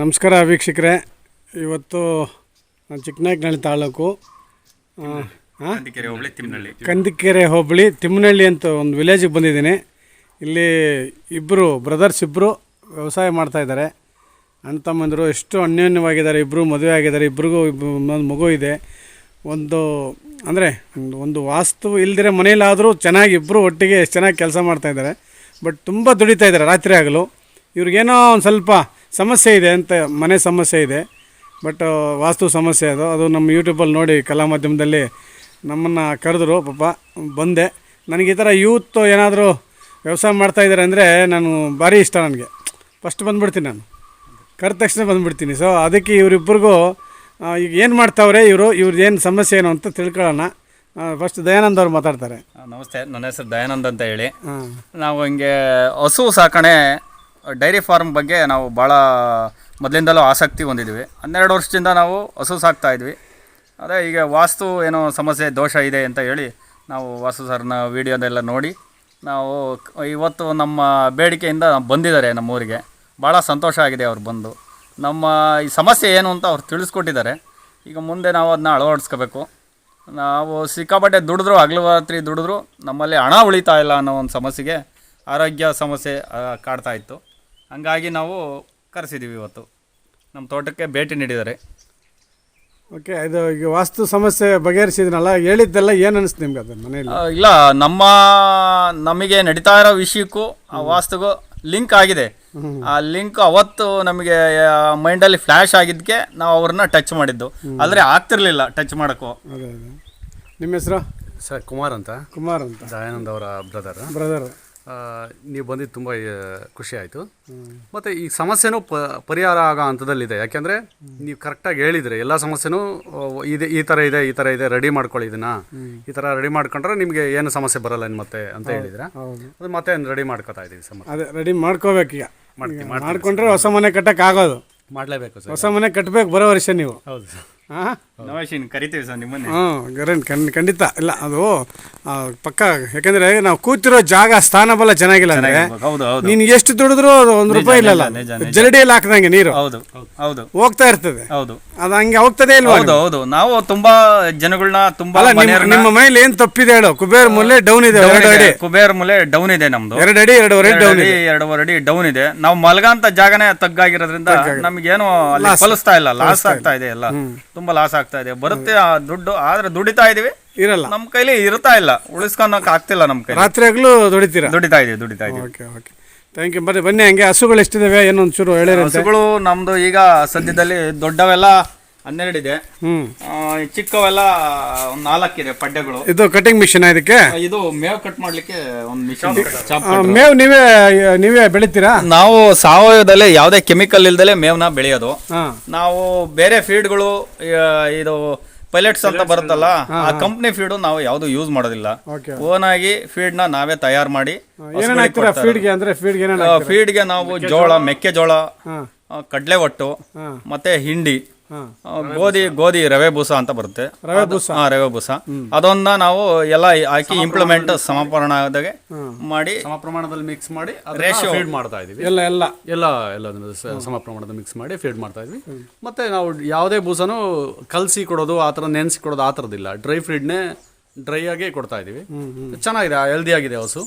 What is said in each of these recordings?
ನಮಸ್ಕಾರ ವೀಕ್ಷಕರೇ. ಇವತ್ತು ನಾನು ಚಿಕ್ಕನಾಯಕನಹಳ್ಳಿ ತಾಲೂಕು? ಕಂದಿಕೆರೆ ಹೋಬಳಿ ತಿಮ್ಮನಹಳ್ಳಿ ಕಂದಿಕೆರೆ ಹೋಬಳಿ ತಿಮ್ಮನಹಳ್ಳಿ ಅಂತ ಒಂದು ವಿಲೇಜಿಗೆ ಬಂದಿದ್ದೀನಿ. ಇಲ್ಲಿ ಇಬ್ಬರು ಬ್ರದರ್ಸ್ ಇಬ್ಬರು ವ್ಯವಸಾಯ ಮಾಡ್ತಾಯಿದ್ದಾರೆ ಅಣ್ಣ ತಮ್ಮಂದರು ಎಷ್ಟು ಅನ್ಯೋನ್ಯವಾಗಿದ್ದಾರೆ ಇಬ್ಬರು ಮದುವೆ ಆಗಿದ್ದಾರೆ ಇಬ್ರಿಗೂ ಒಂದು ಮಗು ಇದೆ. ಒಂದು ಅಂದರೆ ಒಂದು ವಾಸ್ತು ಇಲ್ದಿರ ಮನೆಯಲ್ಲಾದರೂ ಚೆನ್ನಾಗಿ ಇಬ್ಬರು ಒಟ್ಟಿಗೆ ಎಷ್ಟು ಚೆನ್ನಾಗಿ ಕೆಲಸ ಮಾಡ್ತಾಯಿದ್ದಾರೆ ಬಟ್ ತುಂಬ ದುಡಿತಾ ಇದ್ದಾರೆ ರಾತ್ರಿ ಆಗಲು ಇವ್ರಿಗೇನೋ ಒಂದು ಸ್ವಲ್ಪ ಸಮಸ್ಯೆ ಇದೆ ಅಂತ ಮನೆ ಸಮಸ್ಯೆ ಇದೆ ಬಟ್ ವಾಸ್ತು ಸಮಸ್ಯೆ ಅದು. ಅದು ನಮ್ಮ ಯೂಟ್ಯೂಬಲ್ಲಿ ನೋಡಿ ಕಲಾ ಮಾಧ್ಯಮದಲ್ಲಿ ನಮ್ಮನ್ನು ಕರೆದ್ರು ಪಾಪ ಬಂದೆ. ನನಗೆ ಈ ಥರ ಯೂತ್ ಏನಾದರೂ ವ್ಯವಸಾಯ ಮಾಡ್ತಾಯಿದ್ದಾರೆ ಅಂದರೆ ನಾನು ಭಾರಿ ಇಷ್ಟ ನನಗೆ. ಫಸ್ಟ್ ಬಂದುಬಿಡ್ತೀನಿ ನಾನು. ಕರೆದ ತಕ್ಷಣ ಬಂದುಬಿಡ್ತೀನಿ. ಸೊ ಅದಕ್ಕೆ ಇವರಿಬ್ಬರಿಗೂ ಈಗ ಏನು ಮಾಡ್ತಾವ್ರೆ ಇವರು ಇವ್ರದ್ದು ಏನು ಸಮಸ್ಯೆ ಏನು ಅಂತ ತಿಳ್ಕೊಳ್ಳೋಣ. ಫಸ್ಟ್ ದಯಾನಂದ್ ಅವ್ರು ಮಾತಾಡ್ತಾರೆ. ನಮಸ್ತೆ. ನನ್ನ ಹೆಸರು ದಯಾನಂದ್ ಅಂತ ಹೇಳಿ. ನಾವು ಹಿಂಗೆ ಹಸು ಸಾಕಣೆ ಡೈರಿ ಫಾರ್ಮ್ ಬಗ್ಗೆ ನಾವು ಭಾಳ ಮೊದಲಿಂದಲೂ ಆಸಕ್ತಿ ಹೊಂದಿದ್ವಿ. ಹನ್ನೆರಡು ವರ್ಷದಿಂದ ನಾವು ಹಸು ಸಾಕ್ತಾ ಇದ್ವಿ. ಅದೇ ಈಗ ವಾಸ್ತು ಏನೋ ಸಮಸ್ಯೆ, ದೋಷ ಇದೆ ಅಂತ ಹೇಳಿ ನಾವು ವಾಸ್ತು ಸರ್ನ ವೀಡಿಯೋದೆಲ್ಲ ನೋಡಿ ನಾವು ಇವತ್ತು ನಮ್ಮ ಬೇಡಿಕೆಯಿಂದ ಬಂದಿದ್ದಾರೆ ನಮ್ಮೂರಿಗೆ. ಭಾಳ ಸಂತೋಷ ಆಗಿದೆ ಅವ್ರು ಬಂದು. ನಮ್ಮ ಈ ಸಮಸ್ಯೆ ಏನು ಅಂತ ಅವ್ರು ತಿಳಿಸ್ಕೊಟ್ಟಿದ್ದಾರೆ. ಈಗ ಮುಂದೆ ನಾವು ಅದನ್ನ ಅಳವಡಿಸ್ಕೋಬೇಕು. ನಾವು ಸಿಕ್ಕಾಪಟ್ಟೆ ದುಡಿದ್ರು ಹಗಲು ರಾತ್ರಿ ದುಡಿದ್ರು, ನಮ್ಮಲ್ಲಿ ಹಣ ಉಳಿತಾ ಇಲ್ಲ ಅನ್ನೋ ಒಂದು ಸಮಸ್ಯೆಗೆ ಆರೋಗ್ಯ ಸಮಸ್ಯೆ ಕಾಡ್ತಾ ಇತ್ತು. ಹಂಗಾಗಿ ನಾವು ಕರೆಸಿದ್ದೀವಿ ಇವತ್ತು. ನಮ್ಮ ತೋಟಕ್ಕೆ ಭೇಟಿ ನೀಡಿದ್ದಾರೆ. ಓಕೆ ಇದು ಈಗ ವಾಸ್ತು ಸಮಸ್ಯೆ ಬಗೆಹರಿಸಿದ್ನಲ್ಲ ಹೇಳಿದ್ದೆಲ್ಲ ಏನು ಅನಿಸ್ತು ನಿಮ್ಗೆ ಅದು ಮನೇಲಿ ಆ, ಇಲ್ಲ ನಮ್ಮ ನಮಗೆ ನಡೀತಾ ಇರೋ ವಿಷಯಕ್ಕೂ ಆ ವಾಸ್ತುಗೂ ಲಿಂಕ್ ಆಗಿದೆ. ಆ ಲಿಂಕ್ ಅವತ್ತು ನಮಗೆ ಮೈಂಡಲ್ಲಿ ಫ್ಲ್ಯಾಶ್ ಆಗಿದ್ದಕ್ಕೆ ನಾವು ಅವ್ರನ್ನ ಟಚ್ ಮಾಡಿದ್ದು. ಆದರೆ ಆಗ್ತಿರ್ಲಿಲ್ಲ ಟಚ್ ಮಾಡೋಕ್ಕೂ. ಅದೇ ಅದೇ. ನಿಮ್ಮ ಹೆಸರು? ಸರ್ ಕುಮಾರ್ ಅಂತ. ಕುಮಾರ್ ಅಂತ. ದಯಾನಂದ್ ಅವರ ಬ್ರದರ್. ಬ್ರದರ್. ನೀವು ಬಂದಿದ್ದು ತುಂಬ ಖುಷಿ ಆಯಿತು. ಮತ್ತು ಈ ಸಮಸ್ಯೆನೂ ಪ ಪರಿಹಾರ ಆಗೋ ಹಂತದಲ್ಲಿದೆ. ಯಾಕೆಂದರೆ ನೀವು ಕರೆಕ್ಟಾಗಿ ಹೇಳಿದರೆ ಎಲ್ಲ ಸಮಸ್ಯೆನೂ ಇದೆ ಈ ಥರ ಇದೆ ಈ ಥರ ಇದೆ ರೆಡಿ ಮಾಡ್ಕೊಳ್ಳಿ ಇದನ್ನ. ಈ ಥರ ರೆಡಿ ಮಾಡ್ಕೊಂಡ್ರೆ ನಿಮಗೆ ಏನು ಸಮಸ್ಯೆ ಬರಲ್ಲ ಏನು ಮತ್ತೆ ಅಂತ ಹೇಳಿದ್ರೆ. ಅದು ಮತ್ತೆ ರೆಡಿ ಮಾಡ್ಕೊತಾ ಇದ್ದೀವಿ ಸಮಸ್ಯೆ ಅದೇ ರೆಡಿ ಮಾಡ್ಕೋಬೇಕು ಈಗ. ಮಾಡ್ಕೊಂಡ್ರೆ ಹೊಸ ಮನೆ ಕಟ್ಟಕ್ಕೆ ಆಗೋದು ಮಾಡಲೇಬೇಕು ಸರ್. ಹೊಸ ಮನೆ ಕಟ್ಟಬೇಕು ಬರೋ ವರ್ಷ ನೀವು. ಹೌದು ಸರ್. ಹಾಂ? ನವೇಶಿನ್ ಕರಿತೀವಿ ಸರ್ ನಿಮ್ಮನ್ನ. ಹಾಂ ಖಂಡ್ ಖಂಡಿತ. ಇಲ್ಲ ಅದು ಆ, ಪಕ್ಕ ಯಾಕಂದ್ರೆ ನಾವು ಕೂತಿರೋ ಜಾಗ ಸ್ಥಾನ ಬಲ ಚೆನ್ನಾಗಿಲ್ಲ ಅಂದ್ರೆ ಹೌದು ಹೌದು. ನೀನು ಎಷ್ಟು ದುಡಿದ್ರು ಅದು ಒಂದು ರೂಪಾಯಿ ಇಲ್ಲಲ್ಲ. ನಿಜ, ನಿಜ. ಜರಡಿಯಲ್ಲಿ ಹಾಕ್ದಂಗೆ ನೀರು. ಹೌದು ಹೌದು. ಹೋಗ್ತಾ ಇರ್ತದೆ. ಹೌದು. ಅದು ಹಂಗೆ ಹೋಗ್ತದೆ ಇಲ್ವಾ ಹೌದು ಹೌದು. ನಾವು ತುಂಬಾ ಜನಗಳನ್ನ ತುಂಬಾ ಅಲ್ಲ ನಿಮ್ಮ ಮನೆಯವ್ರನ್ನ ನಿಮ್ಮ ಮನೇಲಿ ಏನ್ ತಪ್ಪಿದೆ ಹೇಳು. ಕುಬೇರ್ ಮೂಲೆ ಡೌನ್ ಇದೆ ಎರಡು ಅಡಿ. ಕುಬೇರ್ ಮೂಲೆ ಡೌನ್ ಇದೆ ನಮ್ದು. ಎರಡು ಅಡಿ ಎರಡೂವರೆ ಎರಡು ಡೌನ್ ಅಡಿ ಇದೆ. ಎರಡೂವರೆ ಅಡಿ ಡೌನ್ ಇದೆ. ನಾವು ಮಲಗಂತ ಜಾಗನೇ ತಗ್ಗಾಗಿರೋದ್ರಿಂದ ನಮ್ಗೇನು ಏನು ಫಲಿಸ್ತಾ ಇಲ್ಲ ಲಾಸ್ ಆಗ್ತಾ ಇದೆ ಎಲ್ಲ. ತುಂಬಾ ಲಾಸ್ ಆಗ್ತಾ ಇದೆ. ಬರುತ್ತೆ ಆ ದುಡ್ಡು ಆದ್ರೆ ದುಡಿತಾ ಇದೀವಿ. ಇರಲ್ಲ. ನಮ್ ಕೈಲಿ ಇರ್ತಾ ಇಲ್ಲ. ಉಳಿಸ್ಕೊಳಕ್ ಆಗ್ತಿಲ್ಲ ನಮ್ ಕೈ ರಾತ್ರಿ ದುಡಿತೀರ ದುಡಿತೀರಾ? ದುಡಿತಾ ಇದೀವಿ ದುಡಿತಾ ಇದೀವಿ. Okay okay. ಥ್ಯಾಂಕ್ ಯು ಬರ್ರಿ ಬನ್ನಿ ಹಂಗೆ ಹಸುಗಳು ಎಷ್ಟಿದಾವೆ ಏನೋ ಒಂಚೂರು ಹೇಳಿರೋ ಹಸುಗಳು ನಮ್ದು ಈಗ ಸದ್ಯದಲ್ಲಿ ದೊಡ್ಡವೆಲ್ಲ ಹನ್ನೆರಡಿದೆ ಚಿಕ್ಕವೆಲ್ಲ ಒಂದ್ ನಾಲ್ಕಿದೆ ಪಡ್ಡೆಗಳು. ಇದು ಕಟಿಂಗ್ ಮಿಷಿನ್ ಇದಕ್ಕೆ? ಇದು ಮೇವ್ ಕಟ್ ಮಾಡ್ಲಿಕ್ಕೆ ಒಂದು ಮಿಷನ್ ಮೇವು ನೀವೇ ನೀವೇ ಬೆಳಿತೀರಾ? ನಾವು ಸಾವಯವದಲ್ಲೇ ಯಾವುದೇ ಕೆಮಿಕಲ್ ಇಲ್ದಲೆ ಮೇವ್ನ ಬೆಳೆಯೋದು. ಹಾ. ನಾವು ಬೇರೆ ಫೀಡ್ಗಳು ಇದು ಪೈಲಟ್ಸ್ ಅಂತ ಬರುತ್ತಲ್ಲ ಆ ಕಂಪ್ನಿ ಫೀಡ್ ನಾವು ಯಾವ್ದು ಯೂಸ್ ಮಾಡೋದಿಲ್ಲ. ಓಕೆ. ಓನ್ ಆಗಿ ಫೀಡ್ನ ನಾವೇ ತಯಾರು ಮಾಡಿ ಫೀಡ್ಗೆ ನಾವು ಜೋಳ ಮೆಕ್ಕೆಜೋಳ ಕಡ್ಲೆ ಒಟ್ಟು ಮತ್ತೆ ಹಿಂಡಿ. ಗೋಧಿ ಗೋಧಿ ರವೆ ಬೂಸ ಅಂತ ಬರುತ್ತೆ. ರವೆ ಬೂಸ. ಹಾ ರವೆ ಬೂಸ. ಅದನ್ನ ನಾವು ಎಲ್ಲ ಹಾಕಿ ಇಂಪ್ಲಿಮೆಂಟ್ ಸಮಪರ್ಣದಾಗೆ ಮಾಡಿ ಸಮ ಪ್ರಮಾಣದಲ್ಲಿ ಮಿಕ್ಸ್ ಮಾಡಿ ರೇಷಿಯೋ ಫೀಡ್ ಮಾಡ್ತಾ ಇದೀವಿ ಎಲ್ಲ ಎಲ್ಲ. ಎಲ್ಲ ಎಲ್ಲ ಸಮ ಪ್ರಮಾಣದ ಮಿಕ್ಸ್ ಮಾಡಿ ಫೀಡ್ ಮಾಡ್ತಾ ಇದ್ವಿ ಮತ್ತೆ ನಾವು ಯಾವುದೇ ಬೂಸನು ಕಲಸಿ ಕೊಡೋದು ಆ ಥರ ನೆನೆಸಿ ಕೊಡೋದು ಆ ಥರದ್ದಿಲ್ಲ. ಡ್ರೈ ಫೀಡ್ನೇ ಡ್ರೈ ಆಗಿ ಕೊಡ್ತಾ ಇದೀವಿ. ಚೆನ್ನಾಗಿದೆ ಹೆಲ್ದಿ ಆಗಿದೆ ಹಸು.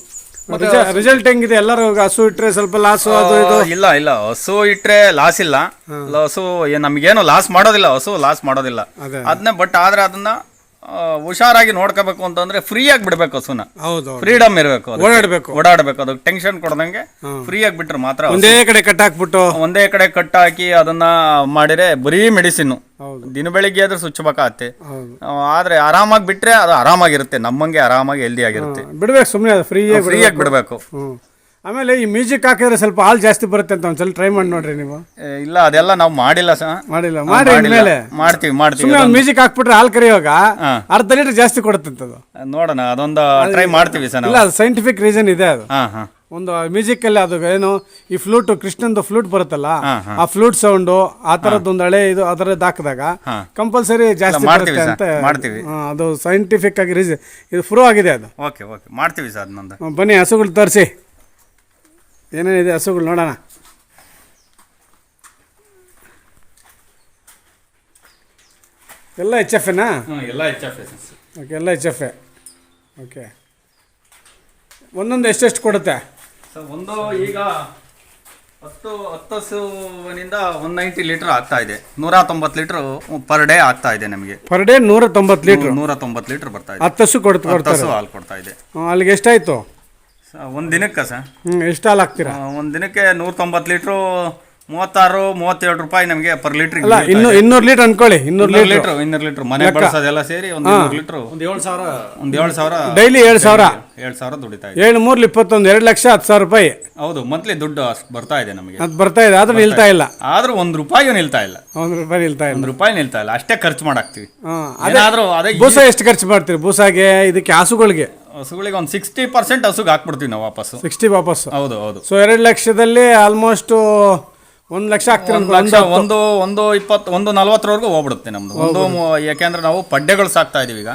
ರಿಸಲ್ಟ್ ಹೆಂಗಿದೆ? ಎಲ್ಲರೂ ಹಸು ಇಟ್ಟರೆ ಸ್ವಲ್ಪ ಲಾಸು ಅದು ಇದು? ಇಲ್ಲ ಇಲ್ಲ. ಹಸು ಇಟ್ಟರೆ ಲಾಸ್ ಇಲ್ಲ. ಹಸು ನಮಗೇನು ಲಾಸ್ ಮಾಡೋದಿಲ್ಲ. ಹಸು ಲಾಸ್ ಮಾಡೋದಿಲ್ಲ. ಅದನ್ನ ಬಟ್ ಆದ್ರೆ ಅದನ್ನ ಹುಷಾರಾಗಿ ನೋಡ್ಕೋಬೇಕು ಅಂತಂದ್ರೆ ಫ್ರೀ ಆಗಿ ಬಿಡ್ಬೇಕು ಹಸುನ. ಹೌದು. ಫ್ರೀಡಮ್ ಇರಬೇಕು ಓಡಾಡ್ಬೇಕು. ಓಡಾಡ್ಬೇಕು ಅದಕ್ಕೆ ಟೆನ್ಷನ್ ಕೊಡದಂಗೆ ಫ್ರೀ ಆಗಿ ಬಿಟ್ರೆ ಮಾತ್ರ ಒಂದೇ ಕಡೆ ಕಟ್ ಹಾಕ್ಬಿಟ್ಟು. ಒಂದೇ ಕಡೆ ಕಟ್ ಹಾಕಿ ಅದನ್ನ ಮಾಡಿದ್ರೆ ಬರೀ ಮೆಡಿಸಿನ್ ದಿನ ಬೆಳಿಗ್ಗೆ ಆದ್ರೆ ಸುಚ್ಚಬೇಕಾಗತ್ತೆ ಆದ್ರೆ ಆರಾಮಾಗಿ ಬಿಟ್ರೆ ಅದು ಆರಾಮಾಗಿರುತ್ತೆ ನಮ್ಮಂಗೆ ಆರಾಮಾಗಿ ಹೆಲ್ದಿ ಆಗಿರುತ್ತೆ. ಬಿಡ್ಬೇಕು ಸುಮ್ಮನೆ ಅದು ಫ್ರೀ ಫ್ರೀ ಆಗಿ ಬಿಡಬೇಕು. ಆಮೇಲೆ ಈ ಮ್ಯೂಸಿಕ್ ಹಾಕಿದ್ರೆ ಸ್ವಲ್ಪ ಹಾಲು ಜಾಸ್ತಿ ಬರುತ್ತೆ ಅಂತ ಒಂದ್ಸಲ ಟ್ರೈ ಮಾಡಿ ನೋಡ್ರಿ ನೀವು. ಇಲ್ಲ ಅದೆಲ್ಲ ನಾವು ಮಾಡಿಲ್ಲ ಸಹ ಮಾಡಿಲ್ಲ. ಮಾಡಿ ಮಾಡ್ತೀವಿ ಮಾಡ್ತೀವಿ. ಸುಮ್ಮನೆ ಒಂದು ಮ್ಯೂಸಿಕ್ ಹಾಕ್ಬಿಟ್ರೆ ಹಾಲು ಕರೆಯುವಾಗ ಹಾ. ಅರ್ಧ ಲೀಟರ್ ಜಾಸ್ತಿ ಕೊಡುತ್ತಂತದು ನೋಡೋಣ ಅದೊಂದು ಟ್ರೈ ಮಾಡ್ತೀವಿ ಸರ್ ಇಲ್ಲ ಅದು ಸೈಂಟಿಫಿಕ್ ರೀಸನ್ ಇದೆ ಅದು. ಹಾ ಹಾ. ಒಂದು ಮ್ಯೂಸಿಕ್ ಅಲ್ಲಿ ಅದು ಏನು ಈ ಫ್ಲೂಟ್ ಕೃಷ್ಣಂದು ಫ್ಲೂಟ್ ಬರುತ್ತಲ್ಲ ಆ ಫ್ಲೂಟ್ ಸೌಂಡು ಆ ತರದ್ದು ಒಂದು ಹಳೆ ಇದು ಆ ಹಾಕಿದಾಗ ಕಂಪಲ್ಸರಿ ಜಾಸ್ತಿ ಮಾಡ್ತೀವಿ ಬರುತ್ತೆ ಸರ್, ಅಂತ ಮಾಡ್ತೀವಿ. ಹಾ, ಅದು ಸೈಂಟಿಫಿಕ್ ಆಗಿ ರೀಸನ್ ಇದು ಪ್ರೂವ್ ಆಗಿದೆ ಅದು. ಓಕೆ ಓಕೆ ಮಾಡ್ತೀವಿ ಸರ್ ನಂದು. ಹ್ಮ್, ಬನ್ನಿ ಹಸುಗಳು ತರಿಸಿ. ಏನೇನಿದೆ ಹಸುಗಳು ನೋಡೋಣ. ಎಲ್ಲ ಎಚ್ ಎಫ್ ಎನಾ ಎಲ್ಲ ಎಚ್ ಎಫ್ ಓಕೆ ಎಲ್ಲ ಎಚ್ ಎಫ್ ಎ ಓಕೆ ಒಂದೊಂದು ಎಷ್ಟೆಷ್ಟು ಕೊಡುತ್ತೆ? ಒಂದು ಈಗ ಹತ್ತು ಹತ್ತು ಹಸುವಿನಿಂದ ಒನ್ ನೈಂಟಿ ಲೀಟ್ರ್ ಆಗ್ತಾ ಇದೆ. ನೂರ ತೊಂಬತ್ತು ಲೀಟ್ರ್ ಪರ್ ಡೇ ಆಗ್ತಾ ಇದೆ ನಮಗೆ. ಪರ್ ಡೇ ನೂರ ತೊಂಬತ್ತು ಲೀಟ್ರ್ ನೂರ ತೊಂಬತ್ತು ಲೀಟ್ರ್ ಬರ್ತಾ ಇದೆ. ಹತ್ತು ಹಸು ಕೊಡ್ತಾ ಹತ್ತು ಹಾಲು ಕೊಡ್ತಾ ಇದೆ. ಅಲ್ಲಿಗೆ ಎಷ್ಟಾಯಿತು? ಒಂದು ದಿನಕ್ಕೆ ಸರ್ ಹ್ಞೂ ಎಷ್ಟು ಹಾಲು ಹಾಕ್ತೀರಾ ಒಂದು ದಿನಕ್ಕೆ ನೂರ ತೊಂಬತ್ತು ಲೀಟ್ರು ಮೂವತ್ತಾರು ಮೂವತ್ತೇಳು ರೂಪಾಯಿ ನಮಗೆ ಪರ್ ಲೀಟ್ರ್ ಅಲ್ಲ ಇನ್ನೂ ಇನ್ನೂರು ಲೀಟರ್ ಅನ್ಕೊಳ್ಳಿ ಇನ್ನೂರು ಲೀಟರ್ ಲೀಟ್ರ್. ಲೀಟರ್ ಇನ್ನೂರು ಲೀಟ್ರ್. ಮನೆ ಬಳಸೋದೆಲ್ಲ ಸೇರಿ ಒಂದು ಇನ್ನೂರು ಲೀಟ್ರ್. ಒಂದು ಏಳು ಸಾವಿರ ಒಂದು ಏಳು ಸಾವಿರ ಡೈಲಿ ಏಳು ಸಾವಿರ. ಏಳು ಸಾವಿರ ದುಡಿತಾ ಇದೆ. ಏಳು ಮೂರ್ಲಿ ಇಪ್ಪತ್ತೊಂದು ಎರಡು ಲಕ್ಷ ಹತ್ತು ಸಾವಿರ ರೂಪಾಯಿ. ಹೌದು ಮಂತ್ಲಿ ದುಡ್ಡು ಅಷ್ಟು ಬರ್ತಾ ಇದೆ ನಮಗೆ. ಅದು ಬರ್ತಾ ಇದೆ ಆದ್ರೂ ನಿಲ್ತಾ ಇಲ್ಲ. ಆದ್ರೂ ಒಂದು ರೂಪಾಯಿ ನಿಲ್ತಾ ಇಲ್ಲ. ಒಂದು ರೂಪಾಯಿ ನಿಲ್ತಾ ಇಲ್ಲ. ಒಂದು ರೂಪಾಯಿ ನಿಲ್ತಾ ಇಲ್ಲ. ಅಷ್ಟೇ ಖರ್ಚು ಮಾಡಾಕ್ತಿವಿ. ಹಾಂ ಏನಾದ್ರೂ ಅದೇ ಬೂಸ ಎಷ್ಟು ಖರ್ಚು ಮಾಡ್ತೀರಿ? ಬೂಸಾಗೆ ಇದಕ್ಕೆ ಹಸುಗಳಿಗೆ. ಹಸುಗಳಿಗೆ ಒಂದು ಸಿಕ್ಸ್ಟಿ ಪರ್ಸೆಂಟ್ ಹಸುಗೆ ಹಾಕ್ಬಿಡ್ತೀವಿ ನಾವು ವಾಪಸ್ಸು. ಸಿಕ್ಸ್ಟಿ ವಾಪಸ್ ಹೌದು ಹೌದು. ಸೊ ಎರಡು ಲಕ್ಷದಲ್ಲಿ ಆಲ್ಮೋಸ್ಟ್ ಒಂದು ಲಕ್ಷ ಆಗ್ತೀವಿ ಒಂದು ಲಕ್ಷ ಒಂದು ಒಂದು ಇಪ್ಪತ್ತು ಒಂದು ನಲ್ವತ್ತರವರೆಗೂ ಹೋಗ್ಬಿಡುತ್ತೆ ನಮ್ದು. ಒಂದು ಮೂ- ಯಾಕೆಂದ್ರೆ ನಾವು ಪಡ್ಡೆಗಳು ಸಾಕ್ತಾ ಇದೀವಿ ಈಗ.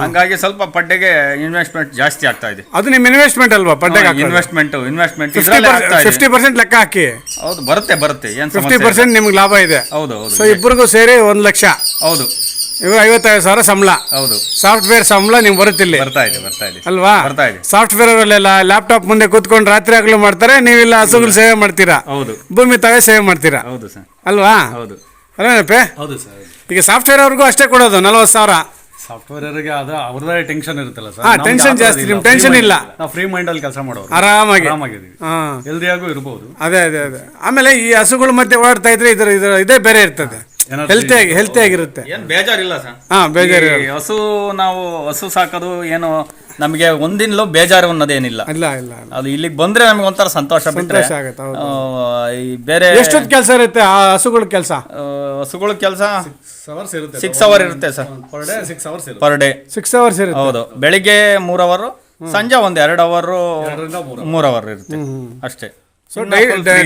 ಹಂಗಾಗಿ ಸ್ವಲ್ಪ ಪಡ್ಡೆಗೆ ಇನ್ವೆಸ್ಟ್ಮೆಂಟ್ ಜಾಸ್ತಿ ಆಗ್ತಾ ಇದೆ. ಅದು ನಿಮ್ಮ ಇನ್ವೆಸ್ಟ್ಮೆಂಟ್ ಅಲ್ವಾ ಪಡ್ಡೆಗೆ ಇನ್ವೆಸ್ಟ್ಮೆಂಟ್ ಇನ್ವೆಸ್ಟ್ಮೆಂಟ್ ಇದರಲ್ಲೇ ಆಗ್ತಾ ಇದೆ. ಫಿಫ್ಟಿ ಪರ್ಸೆಂಟ್ ಲೆಕ್ಕ ಹಾಕಿ. ಹೌದು ಬರುತ್ತೆ ಬರುತ್ತೆ ಏನ್ ಫಿಫ್ಟಿ ಸಮಸ್ಯೆ ಇಲ್ಲ. ಪರ್ಸೆಂಟ್ ನಿಮ್ಗೆ ಲಾಭ ಇದೆ. ಹೌದು ಹೌದು. ಸೊ ಇಬ್ಬರಿಗೂ ಸೇರಿ ಒಂದು ಲಕ್ಷ. ಹೌದು. ಇವರು ಐವತ್ತೈದು ಸಾವಿರ ಸಂಬಳ. ಹೌದು. ಸಾಫ್ಟ್ವೇರ್ ಸಂಬಳ ನಿಮ್ಗೆ ಬರುತ್ತಿಲ್ಲ ಬರ್ತಾ ಇದೆ ಬರ್ತಾ ಇದೆ. ಅಲ್ವಾ? ಬರ್ತಾ ಇದೆ. ಸಾಫ್ಟ್ವೇರ್ ಅವರಲ್ಲೆಲ್ಲ ಲ್ಯಾಪ್ಟಾಪ್ ಮುಂದೆ ಕೂತ್ಕೊಂಡು ರಾತ್ರಿ ಆಗಲೂ ಮಾಡ್ತಾರೆ ನೀವಿಲ್ಲ ಹಸುಗಳು ಸೇವೆ ಮಾಡ್ತೀರಾ? ಹೌದು. ಭೂಮಿ ತಾವೇ ಸೇವೆ ಮಾಡ್ತೀರಾ? ಹೌದು ಸರ್. ಅಲ್ವಾ? ಹೌದು. ಅಲ್ಲೇನಪ್ಪೆ ಹೌದು ಸರ್ ಈಗ ಸಾಫ್ಟ್ವೇರ್ ಅವ್ರಿಗೂ ಅಷ್ಟೇ ಕೊಡೋದು ನಲ್ವತ್ತು ಸಾವಿರ. ಸಾಫ್ಟ್ವೇರ್ಗೆ ಅದು ಅವ್ರದೇ ಟೆನ್ಷನ್ ಇರುತ್ತಲ್ಲ ಸರ್. ಹಾ, ನಮ್ಗೆ tension ಆ ಥರ ಜಾಸ್ತಿ, ಇಲ್ಲ. tension ಇಲ್ಲ. ನಾವು ಫ್ರೀ ಮೈಂಡ್ ಅಲ್ಲಿ ಕೆಲಸ ಮಾಡೋರು. ಆರಾಮಾಗಿ. ಆರಾಮಾಗಿದ್ದೀವಿ. ಹಾಂ. ಹೆಲ್ದಿಯಾಗೂ ಇರ್ಬೋದು. ಅದೇ ಅದೇ ಅದೇ. ಆಮೇಲೆ ಈ ಹಸುಗಳ ಮಧ್ಯೆ ಓಡಾಡ್ತಾ ಇದ್ರೆ ಇದರ ಇದ್ರ ಇದೇ ಬೇರೆ ಇರ್ತದೆ. Energy. ಹೆಲ್ತಿಯಾಗಿ ಹೆಲ್ತಿಯಾಗಿರುತ್ತೆ ಏನು ಬೇಜಾರಿಲ್ಲ ಸರ್. ಹಾ ಬೇಜಾರು ಈ ಹಸು ನಾವು ಹಸು ಸಾಕೋದು ಏನು ನಮಗೆ ಒಂದಿನ್ಲು ಬೇಜಾರು ಅನ್ನೋದೇನಿಲ್ಲ. ಇಲ್ಲ ಇಲ್ಲ ಇಲ್ಲ. ಅದು ಇಲ್ಲಿಗೆ ಬಂದ್ರೆ ನಮ್ಗೆ ಒಂಥರ ಸಂತೋಷ ಬಿಟ್ರೆ ಸಂತೋಷ ಆಗುತ್ತೆ ಹೌದು. ಆ, ಈ ಬೇರೆ ಎಷ್ಟೊತ್ತು ಕೆಲಸ ಇರುತ್ತೆ ಆ ಹಸುಗಳ ಕೆಲಸ? ಆ, ಹಸುಗಳ ಕೆಲಸ ಅವರ್ಸ್ ಇರುತ್ತೆ. ಸಿಕ್ಸ್ ಅವರ್ ಇರುತ್ತೆ sir. Per day six hours ಇರುತ್ತೆ. ಪರ್ ಡೇ ಸಿಕ್ಸ್ ಅವರ್ಸ್ ಇರುತ್ತೆ. ಹೌದು. ಬೆಳಿಗ್ಗೆ ಮೂರ್ ಅವರು ಸಂಜೆ ಒಂದ್ ಎರಡು ಅವರು ಮೂರ್ ಅವರ್ ಇರುತ್ತೆ. ಅಷ್ಟೇ. ಸೊ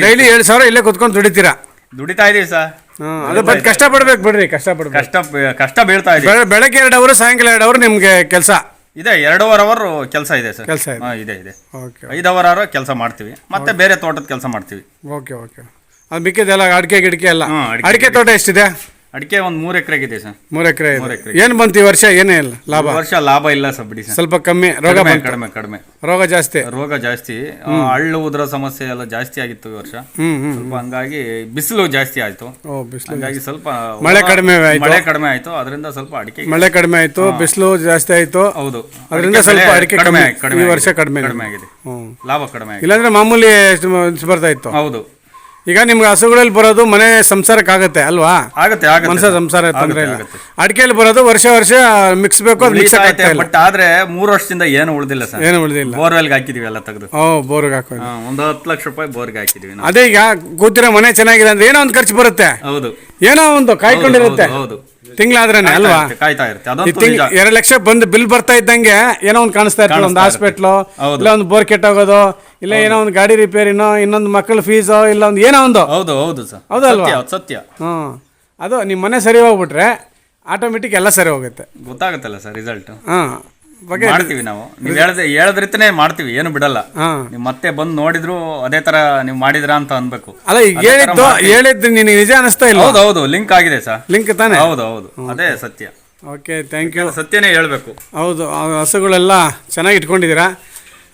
ಡೈಲಿ ಏಳು ಸಾವಿರ ಇಲ್ಲೇ ಕುತ್ಕೊಂಡು ದುಡಿತೀರಾ? ದುಡಿತಾ ಇದೀವಿ ಸರ್. ಹ್ಮ್, ಅದು ಬಟ್ ಕಷ್ಟ ಪಡ್ಬೇಕು ಬಿಡ್ರಿ ಕಷ್ಟ ಪಡ್ಬೇಕು ಕಷ್ಟ ಕಷ್ಟ ಬೀಳ್ತಾ ಇದೀವಿ. ಬೆಳ- ಬೆಳಗ್ಗೆ ಎರಡು ಅವರು ಸಾಯಂಕಾಲ ಎರಡು ಅವರು ನಿಮ್ಗೆ ಕೆಲಸ. ಇದೆ ಎರಡೂವರೆ ಅವರ್ ಕೆಲಸ ಇದೆ ಸರ್. ಕೆಲಸ ಇದೆ. ಹಾ, ಇದೆ ಇದೆ. ಓಕೆ ಐದು ಅವರ್ ಅವರು ಕೆಲಸ ಮಾಡ್ತೀವಿ. ಮತ್ತೆ ಬೇರೆ ತೋಟದ ಕೆಲಸ ಮಾಡ್ತೀವಿ. Okay okay. ಅದು ಮಿಕ್ಕಿದೆಲ್ಲ ಅಡಿಕೆ ಗಿಡಿಕೆ ಎಲ್ಲ. ಹ್ಮ್, ಅಡಿಕೆ ಅಡಿಕೆ ತೋಟ ಎಷ್ಟಿದೆ? ಅಡಿಕೆ ಒಂದು ಮೂರ್ ಎಕರೆಗಿದೆ ಸರ್. ಮೂರು ಎಕರೆ ಮೂರ್ ಎಕ್ರೆ. ಏನು ಬಂತು ಈ ವರ್ಷ? ಏನೇ ಇಲ್ಲ ಲಾಭ? ವರ್ಷ ಲಾಭ ಇಲ್ಲ ಸರ್ ಬಿಡಿ ಸರ್. ಸ್ವಲ್ಪ ಕಮ್ಮಿ ರೋಗ ಕಡಿಮೆ ಬಂತು. ಕಡಿಮೆ ಕಡಿಮೆ. ರೋಗ ಜಾಸ್ತಿ. ರೋಗ ಜಾಸ್ತಿ. ಆ, ಹಳ್ಳು ಉದ್ರ ಸಮಸ್ಯೆ ಎಲ್ಲ ಜಾಸ್ತಿ ಆಗಿತ್ತು ಈ ವರ್ಷ. ಹ್ಮ್ ಹ್ಮ್ ಸ್ವಲ್ಪ ಹಂಗಾಗಿ ಬಿಸಿಲು ಜಾಸ್ತಿ ಆಯ್ತು. ಓ ಬಿಸಿಲು ಹಂಗಾಗಿ ಸ್ವಲ್ಪ ಮಳೆ ಕಡಿಮೆ ಆಯ್ತು. ಮಳೆ ಕಡಿಮೆ ಆಯ್ತು. ಅದರಿಂದ ಸ್ವಲ್ಪ ಅಡಿಕೆ ಮಳೆ ಕಡಿಮೆ ಆಯ್ತು ಬಿಸಿಲು ಜಾಸ್ತಿ ಆಯ್ತು. ಹೌದು. ಅದರಿಂದ ಅಡಿಕೆ ಸ್ವಲ್ಪ ಬೆಲೆ ಅಡಿಕೆ ಕಡಿಮೆ ಕಡಿಮೆ ಈ ವರ್ಷ ಆಗಿದೆ. ಕಡಿಮೆ ಕಡಿಮೆ ಆಗಿದೆ ಲಾಭ ಕಡಿಮೆ ಆಗಿದೆ. ಇಲ್ಲಾಂದ್ರೆ ಮಾಮೂಲಿ ಎಷ್ಟು ಬರ್ತಾ ಇತ್ತು? ಹೌದು. ಈಗ ನಿಮ್ಗೆ ಹಸುಗಳಲ್ಲಿ ಬರೋದು ಮನೆ ಸಂಸಾರಕ್ಕೆ ಆಗುತ್ತೆ ಅಲ್ವಾ? ಆಗುತ್ತೆ ಮನುಷ್ಯ ಸಂಸಾರ ತೊಂದರೆ ಇಲ್ಲ. ಅಡಿಕೆಯಲ್ಲಿ ಬರೋದು ವರ್ಷ ವರ್ಷ ಮಿಕ್ಸ್ ಬೇಕು ಅದು ಮಿಕ್ಸ್ ಆಗುತ್ತೆ ಬಟ್ ಆದ್ರೆ ಮೂರು ವರ್ಷದಿಂದ ಏನು ಉಳಿದಿಲ್ಲ ಸರ್. ಏನು ಉಳಿದಿಲ್ಲ. ಬೋರ್ವೆಲ್ಗೆ ಹಾಕಿದೀವಿ ಎಲ್ಲ ತೆಗೆದು. ಓ ಬೋರ್ಗೆ ಹಾಕೋದು ಒಂದು ಹತ್ತು ಲಕ್ಷ ರೂಪಾಯಿ ಬೋರ್ಗೆ ಹಾಕಿದೀವಿ ಅದೇ ಈಗ ಕೂತಿರೋ ಮನೆ ಚೆನ್ನಾಗಿದೆ ಅಂದ್ರೆ ಏನೋ ಒಂದು ಖರ್ಚು ಬರುತ್ತೆ. ಹೌದು. ಏನೋ ಒಂದು ಕಾಯ್ಕೊಂಡಿರುತ್ತೆ. ಹೌದು. ತಿಂಗಳಾದ್ರೇನೆ ಅಲ್ವಾ? ಕಾಯ್ತಾ ಇರುತ್ತೆ. ಅದಂತೂ ನಿಜ. ಎರಡು ಲಕ್ಷ ಬಂದು ಬಿಲ್ ಬರ್ತಾ ಇದ್ದಂಗೆ ಏನೋ ಒಂದು ಕಾಣಿಸ್ತಾ ಇರ್ತದೆ ಒಂದು ಹಾಸ್ಪಿಟ್ಲು ಹೌದು. ಇಲ್ಲ ಒಂದು ಬೋರ್ ಕೆಟ್ಟೋಗೋದು ಇಲ್ಲ ಏನೋ ಒಂದು ಗಾಡಿ ರಿಪೇರಿನೋ ಇನ್ನೊಂದು ಮಕ್ಕಳ ಫೀಸೋ ಇಲ್ಲ ಒಂದು ಏನೋ ಒಂದು. ಹೌದು ಹೌದು ಸರ್. ಹೌದಲ್ವಾ? ಸತ್ಯ ಹ್ಞೂ ಸತ್ಯ. ಹ್ಮ್. ಅದು ನಿಮ್ಮ ಮನೆ ಸರಿ ಹೋಗ್ಬಿಟ್ರೆ ಆಟೋಮೆಟಿಕ್ ಎಲ್ಲ ಸರಿ ಹೋಗುತ್ತೆ. ಗೊತ್ತಾಗುತ್ತಲ್ಲ ಸರ್ ರಿಸಲ್ಟ್ ಹಾಂ. ಬಗ್ಗೆ ಮಾಡ್ತೀವಿ ನಾವು. ನೀವು ಹೇಳ್ದೆ ಹೇಳದ್ರಿತನೇ ಮಾಡ್ತೀವಿ ಏನು ಬಿಡಲ್ಲ. ನೀವು ಮತ್ತೆ ಬಂದು ನೋಡಿದ್ರು ಅದೇ ತರ ನೀವು ಮಾಡಿದ್ರ ಅಂತ ಅನ್ಬೇಕು. ಅಲ್ಲ ಈಗ ಹೇಳಿದ್ದು ಹೇಳಿದ್ದು ನಿನಗೆ ನಿಜ ಅನಿಸ್ತಾ ಇಲ್ಲ. ಹೌದು ಹೌದು ಲಿಂಕ್ ಆಗಿದೆ ಸರ್. ಲಿಂಕ್ ತಾನೇ? ಹೌದು ಹೌದು. ಅದೇ ಸತ್ಯ. ಓಕೆ ಥ್ಯಾಂಕ್ ಯು ಸತ್ಯನೇ ಹೇಳ್ಬೇಕು. ಹೌದು ಹಸುಗಳೆಲ್ಲ ಚೆನ್ನಾಗಿ ಇಟ್ಕೊಂಡಿದ್ದೀರಾ?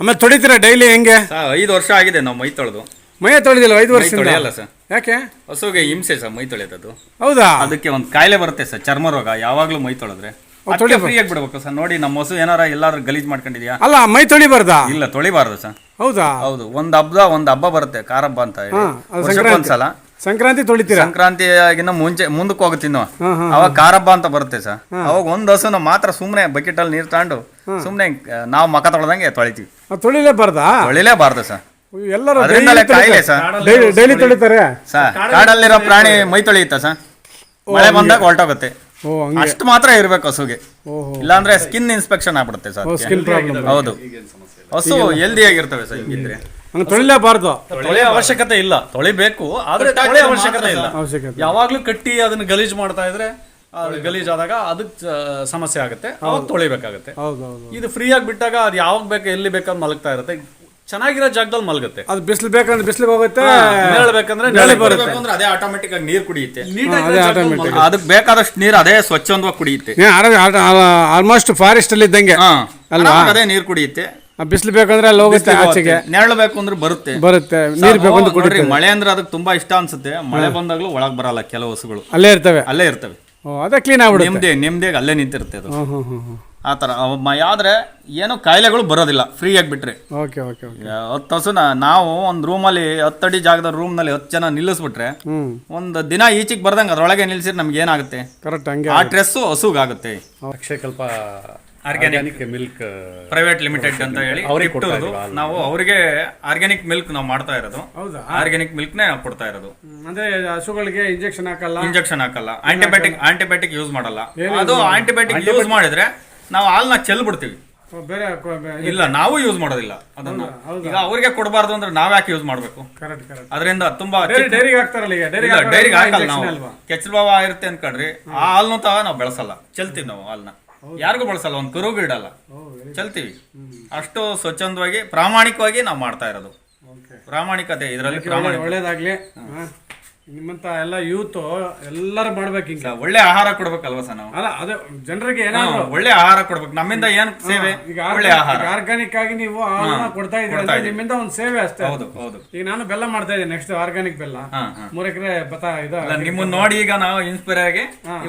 ಆಮೇಲೆ ತೊಳಿತೀರಾ ಡೈಲಿ ಹೆಂಗೆ? ಐದು ವರ್ಷ ಆಗಿದೆ ನಾವು ಮೈ ತೊಳೆದು. ಮೈ ತೊಳೆದಿಲ್ಲ ಐದು ವರ್ಷ ತೊಳೆಯಲ್ಲ ಸರ್. ಯಾಕೆ? ಹಸುಗೆ ಹಿಂಸೆ ಸರ್ ಮೈ ತೊಳೆಯೋದು ಹೌದಾ? ಅದಕ್ಕೆ ಒಂದು ಕಾಯಿಲೆ ಬರುತ್ತೆ ಸರ್ ಚರ್ಮ ರೋಗ ಯಾವಾಗಲೂ ಮೈ ತೊಳೆದ್ರೆ. ಅದಕ್ಕೆ ಫ್ರೀ ಆಗಿ ಬಿಡ್ಬೇಕು ಸರ್. ನೋಡಿ ನಮ್ಮ ಹೊಸ ಏನಾರ ಎಲ್ಲಾದ್ರೂ ಗಲೀಜ್ ಮಾಡ್ಕೊಂಡಿದ್ಯಾ? ಅಲ್ಲ ಮೈ ತೊಳಿಬಾರ್ದ? ಇಲ್ಲ ತೊಳಿಬಾರ್ದು ಸರ್. ಹೌದಾ? ಹೌದು ಒಂದ್ ಹಬ್ಬ ಒಂದ್ ಹಬ್ಬ ಬರುತ್ತೆ ಕಾರ ಹಬ್ಬ ಅಂತ ಹೇಳಿ. ವರ್ಷಕ್ಕೆ ಸಂಕ್ರಾಂತಿ. ಒಂದ್ಸಲ ಸಂಕ್ರಾಂತಿ. ತೊಳಿತೀರಾ? ಸಂಕ್ರಾಂತಿಯಾಗಿನ ಮುಂಚೆ ಮುಂದಕ್ಕೆ ಹೋಗುತ್ತೆ ಇನ್ನು ಹಾ, ಹಾ, ಅವಾಗ ಕಾರಬ್ಬ ಅಂತ ಬರುತ್ತೆ ಸರ್. ಅವಾಗ ಒಂದ್ ಹಸುನ ಮಾತ್ರ ಸುಮ್ನೆ ಬಕೆಟ್ ಅಲ್ಲಿ ನೀರ್ ತಗೊಂಡು ಸುಮ್ನೆ ನಾವು ಮಕ ತೊಳೆದಂಗೆ ತೊಳಿತೀವಿ. ತೊಳಿಲೇಬಾರ್ದ ತೊಳಿಲೇಬಾರ್ದಾ? ತೊಳಿಲೇಬಾರ್ದು ಸರ್. ಎಲ್ಲರೂ ಅದರಿಂದಲೇ ಕಾಯಿಲೆ ಸರ್. ಡೈಲಿ ತೊಳಿತಾರೆ? ಸರ್ ಕಾಡಲ್ಲಿರೋ ಪ್ರಾಣಿ ಮೈ ತೊಳಿಯುತ್ತ ಸರ್? ಮಳೆ ಬಂದಾಗ ಹೊರಟೋಗುತ್ತೆ ಅಷ್ಟು ಮಾತ್ರ ಇರ್ಬೇಕು ಹಸುಗೆ. ಓಹೋ. ಇಲ್ಲಾಂದ್ರೆ ಸ್ಕಿನ್ ಇನ್ಸ್ಪೆಕ್ಷನ್ ಆಗ್ಬಿಡುತ್ತೆ ಸರ್. ಸ್ಕಿನ್ ಪ್ರಾಬ್ಲಮ್ ಹೌದು. ಹಸು ಹೆಲ್ದಿ ಆಗಿರ್ತವೆ ಸರ್ ಹಿಂಗಿದ್ರೆ. ಹಂಗೆ ತೊಳಿಲೇಬಾರ್ದು. ತೊಳೆಯೋ ಅವಶ್ಯಕತೆ ಇಲ್ಲ. ತೊಳಿಬೇಕು ಆದ್ರೆ ತೊಳೆ ಅವಶ್ಯಕತೆ ಇಲ್ಲ. ಅವಶ್ಯಕತೆ. ಯಾವಾಗ್ಲೂ ಕಟ್ಟಿ ಅದನ್ನ ಗಲೀಜ್ ಮಾಡ್ತಾ ಇದ್ರೆ ಗಲೀಜ್ ಆದಾಗ ಅದಕ್ಕೆ ಸಮಸ್ಯೆ ಆಗುತ್ತೆ. ಅವಾಗ ತೊಳಿಬೇಕಾಗುತ್ತೆ. ಹೌದು ಹೌದು. ಇದು ಫ್ರೀ ಆಗಿ ಬಿಟ್ಟಾಗ ಅದು ಯಾವಾಗ ಬೇಕು ಎಲ್ಲಿ ಬೇಕಾದ್ ಮಲಗ್ತಾ ಇರುತ್ತೆ. ಚೆನ್ನಾಗಿರೋ ಜಾಗದಲ್ಲಿ ಮಲಗುತ್ತೆ. ಅದು ಬಿಸಿಲು ಬೇಕಂದ್ರೆ ಬಿಸಿಲಿಗೆ ಹೋಗುತ್ತೆ ನೆರಳು ನೆರಳು ನೆರಳು ಬರುತ್ತೆ. ಅಂದ್ರೆ ಅದೇ ಆಟೋಮೆಟಿಕ್ ಆಗಿ ನೀರು ಕುಡಿಯುತ್ತೆ. ಅದೇ automatic. ಅದಕ್ಕೆ ಬೇಕಾದಷ್ಟು ನೀರು ಅದೇ ಸ್ವಚ್ಛಂದವಾಗಿ ಕುಡಿಯುತ್ತೆ. ಆಲ್ಮೋಸ್ಟ್ ಫಾರೆಸ್ಟ್ ಅಲ್ಲಿ ಇದ್ದಂಗೆ. ಹಾ ಅಲ್ವಾ? ಆರಾಮಾಗಿ ಅದೇ ನೀರು ಕುಡಿಯುತ್ತೆ. ಬಿಸಿಲು ಬೇಕಂದ್ರೆ ಅಲ್ಲಿ ಹೋಗುತ್ತೆ ಆಚೆಗೆ. ನೆರಳು ಬೇಕು ಅಂದ್ರೆ ಬರುತ್ತೆ. ಬರುತ್ತೆ. ನೀರು ಬೇಕು ಅಂತ ನೋಡ್ರಿ ಮಳೆ ಅಂದ್ರೆ ಅದಕ್ಕೆ ತುಂಬಾ ಇಷ್ಟ ಅನ್ಸುತ್ತೆ. ಮಳೆ ಬಂದಾಗ್ಲೂ ಒಳಗ್ ಬರಲ್ಲ ಕೆಲವು ಹಸುಗಳು. ಅಲ್ಲೇ ಇರ್ತವೆ? ಅಲ್ಲೇ ಇರ್ತವೆ. ಓ ಅದೇ ಕ್ಲೀನ್ ಆಗ್ಬಿಡುತ್ತೆ. ನಿಮ್ದೇ ನಿಮ್ದೇ ಅಲ್ಲೇ ನಿಂತಿರುತ್ತೆ ಅದು. ಹ್ಞೂ ಹ್ಞೂ ಹ್ಞೂ ಹ್ಞೂ ಆ ಥರ. ಆದರೆ ಏನು ಕಾಯಿಲೆಗಳು ಬರೋದಿಲ್ಲ. ಫ್ರೀ ಆಗಿ ಬಿಟ್ರೆ. ಓಕೆ ಓಕೆ ಹತ್ತು ಹಸುನ ನಾವು ಒಂದು ರೂಮಲ್ಲಿ ಹತ್ತಡಿ ಜಾಗದ ರೂಮ್ನಲ್ಲಿ ಹತ್ತು ಜನ ನಿಲ್ಲಿಸ್ಬಿಟ್ರೆ ಒಂದು ದಿನ ಈಚೆಗೆ ಬರ್ದಂಗೆ ಅದರೊಳಗೆ ನಿಲ್ಸಿದ್ರೆ ನಮ್ಗೆ ಏನಾಗುತ್ತೆ? ಕರೆಕ್ಟ್ ಹಂಗೆ ಆ dress ಹಸುಗಾಗುತ್ತೆ. Akshayakalpa. Organic milk private limited ಅಂತ ಹೇಳಿ ಅವ್ರಿಗೆ ಕೊಟ್ಟಿರೋದು ನಾವು ಅವರಿಗೆ ಆರ್ಗ್ಯಾನಿಕ್ ಮಿಲ್ಕ್ ನಾವು ಮಾಡ್ತಾ ಇರೋದು. ಹೌದಾ? ಆರ್ಗ್ಯಾನಿಕ್ ಮಿಲ್ಕ್ ನೇ ಕೊಡ್ತಾ ಇರೋದು. ಅಂದ್ರೆ ಹಸುಗಳಿಗೆ ಇಂಜೆಕ್ಷನ್ ಹಾಕಲ್ಲ? ಇಂಜೆಕ್ಷನ್ ಹಾಕಲ್ಲ. ಆಂಟಿಬಯೋಟಿಕ್ ಆಂಟಿಬಯೋಟಿಕ್ ಯೂಸ್ ಮಾಡಲ್ಲ. ಅದು ಆಂಟಿಬಯೋಟಿಕ್ ಯೂಸ್ ಮಾಡಿದ್ರೆ ನಾವು ಹಾಲ್ನ ಚೆಲ್ಬಿಡ್ತೀವಿ. ಬೇರೆ ಇಲ್ಲ ನಾವು ಯೂಸ್ ಮಾಡೋದಿಲ್ಲ ಅದನ್ನ. ಈಗ ಅವ್ರಿಗೆ ಕೊಡಬಾರ್ದು ಅಂದ್ರೆ ನಾವ್ ಯಾಕೆ ಯೂಸ್ ಮಾಡ್ಬೇಕು? ಕರೆಕ್ಟ್ ಕರೆಕ್ಟ್ ಅದರಿಂದ ತುಂಬಾ ಡೈರಿ ಡೈರಿಗೆ ಹಾಕ್ತಾರಲ್ಲ ಈಗ ಡೈರಿಗೆ ಇಲ್ಲ ಡೈರಿಗೆ ಹಾಕಲ್ಲ ನಾವು. ಕೆಚ್ಚಲು ಭಾವ ಇರುತ್ತೆ ಅನ್ಕೊಂಡ್ರಿ ಆ ಹಾಲ್ನ ತ ನಾವು ಬೆಳೆಸಲ್ಲ ಚೆಲ್ತೀವಿ ನಾವು ಹಾಲ್ನ. ಯಾರಿಗೂ ಬಳಸಲ್ಲ ಒಂದು ಕರುಗೂ ಇಡಲ್ಲ ಚೆಲ್ತೀವಿ. ಅಷ್ಟು ಸ್ವಚ್ಛಂದವಾಗಿ ಪ್ರಾಮಾಣಿಕವಾಗಿ ನಾವು ಮಾಡ್ತಾ ಇರೋದು. ಪ್ರಾಮಾಣಿಕತೆ ಇದರಲ್ಲಿ ಪ್ರಾಮಾಣಿಕ ಒಳ್ಳೇದಾಗ್ಲಿ. ನಿಮ್ಮಂತ ಎಲ್ಲ ಯೂತ್ ಎಲ್ಲರೂ ಮಾಡ್ಬೇಕು ಈಗ ಒಳ್ಳೆ ಆಹಾರ ಕೊಡ್ಬೇಕಲ್ವಾ ಸರ್ ನಾವು? ಅಲ್ಲ ಅದೇ ಜನರಿಗೆ ಏನಾದ್ರು ಒಳ್ಳೆ ಆಹಾರ ಕೊಡ್ಬೇಕು. ನಮ್ಮಿಂದ ಏನ್ ಸೇವೆ? ಈಗ ಒಳ್ಳೆ ಆಹಾರ. ಆರ್ಗಾನಿಕ್ ಆಗಿ ನೀವು ಆಹಾರ ಕೊಡ್ತಾ ಇದ್ದೀರಿ ನಿಮ್ಮಿಂದ ಒಂದು ಸೇವೆ ಅಷ್ಟೇ. ಹೌದು ಹೌದು. ಈಗ ನಾನು ಬೆಲ್ಲ ಮಾಡ್ತಾ ಇದ್ದೀನಿ ನೆಕ್ಸ್ಟ್ ಆರ್ಗಾನಿಕ್ ಬೆಲ್ಲ. ಮೂರ್ ಎಕರೆ ಬತಾ ಇದು ನಿಮ್ಮನ್ನ ನೋಡಿ ಈಗ ನಾವು ಇನ್ಸ್ಪೈರ್ ಆಗಿ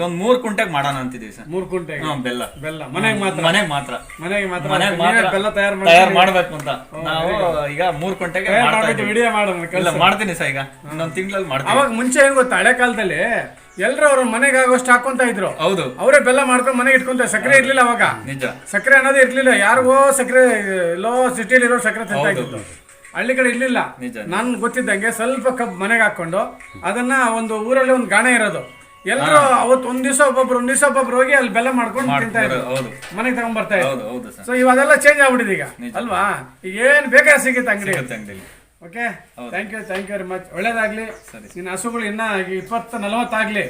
ಒಂದ್ ಮೂರ್ ಕುಂಟೆಗೆ ಮಾಡೋಣ ಅಂತಿದೀವಿ ಸರ್. ಮೂರ್ ಕುಂಟೆ ಬೆಲ್ಲ. ಬೆಲ್ಲ. ಮನೆಗೆ ಮಾತ್ರ? ಮನೆಗೆ ಮಾತ್ರ. ಮನೆಗೆ ಮಾತ್ರ ಮನೆಗೆ ಮಾತ್ರ ಬೆಲ್ಲ ತಯಾರು ತಯಾರು ಮಾಡಬೇಕು ಅಂತ. ನಾವು ಈಗ ಮೂರ್ ಕುಂಟೆಗೆ ವಿಡಿಯೋ ಮಾಡೋಣ ಮಾಡ್ತೀನಿ ಸರ್ ಈಗ. ಇನ್ನೊಂದ್ ತಿಂಗಳಲ್ಲಿ ಮಾಡ್ತೀನಿ. ಮುಂಚೆ ಏನ್ ಗೊತ್ತಾ? ಹಳೆ ಕಾಲದಲ್ಲಿ ಎಲ್ಲರೂ ಅವ್ರ ಮನೆಗೆ ಆಗೋಷ್ಟು ಹಾಕೊಂತ ಇದ್ರು. ಹೌದು. ಅವರೇ ಬೆಲ್ಲ ಮಾಡ್ಕೊಂಡು ಮನೆಗೆ ಇಟ್ಕೊಂತ ಸಕ್ಕರೆ ಇರ್ಲಿಲ್ಲ ಅವಾಗ. ನಿಜ. ಸಕ್ಕರೆ ಅನ್ನೋದೇ ಇರ್ಲಿಲ್ಲ. ಯಾರಿಗೋ ಸಕ್ಕರೆ ಎಲ್ಲೋ ಸಿಟಿಲಿ ಇರೋ ಸಕ್ಕರೆ ತಿಂತಾ ಇದ್ರು ಹಳ್ಳಿ ಕಡೆ ಇರ್ಲಿಲ್ಲ. ನಿಜ. ನನ್ ಗೊತ್ತಿದ್ದಂಗೆ ಸ್ವಲ್ಪ ಕಪ್ ಮನೆಗೆ ಹಾಕೊಂಡು ಅದನ್ನ ಒಂದು ಊರಲ್ಲಿ ಒಂದು ಗಾಣೆ ಇರೋದು. ಎಲ್ಲರೂ ಅವತ್ತು ಒಂದ್ ದಿವಸ ಒಬ್ಬೊಬ್ರು ಒಂದ್ ದಿವಸ ಒಬ್ಬೊಬ್ರು ಹೋಗಿ ಅಲ್ಲಿ ಬೆಲ್ಲ ಮಾಡ್ಕೊಂಡು ತಿಂತಾ ಇದ್ರು. ಹೌದು. ಮನೆಗೆ ತಗೊಂಡ್ ಬರ್ತಾ ಇದ್ರು. ಹೌದು ಹೌದು ಸರ್. ಸೊ ಇವಾಗೆಲ್ಲ ಚೇಂಜ್ ಆಗ್ಬಿಟ್ಟಿದೀಗ ಈಗ. ಅಲ್ವಾ? ಈಗ ಏನ್ ಬೇಕಾದ್ರೆ ಸಿಗುತ್ತೆ ಅಂಗಡಿ. ಅಂಗಡಿ ಅಂಗಡಿಲಿ. Okay thank you thank you very much ಒಳ್ಳೇದಾಗ್ಲಿ. ನಿನ್ನ ಹಸುಗಳು ಇನ್ನ ಇಪ್ಪತ್ತು ನಲವತ್ತಾಗ್ಲಿ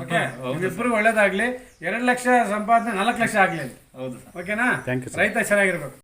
ಓಕೆ ಇಬ್ಬರು ಒಳ್ಳೇದಾಗ್ಲಿ. ಎರಡು ಲಕ್ಷ ಸಂಪಾದನೆ ನಾಲ್ಕು ಲಕ್ಷ ಆಗ್ಲಿ. ಹೌದು ಓಕೆನಾ ರೈತ ಚೆನ್ನಾಗಿರ್ಬೇಕು.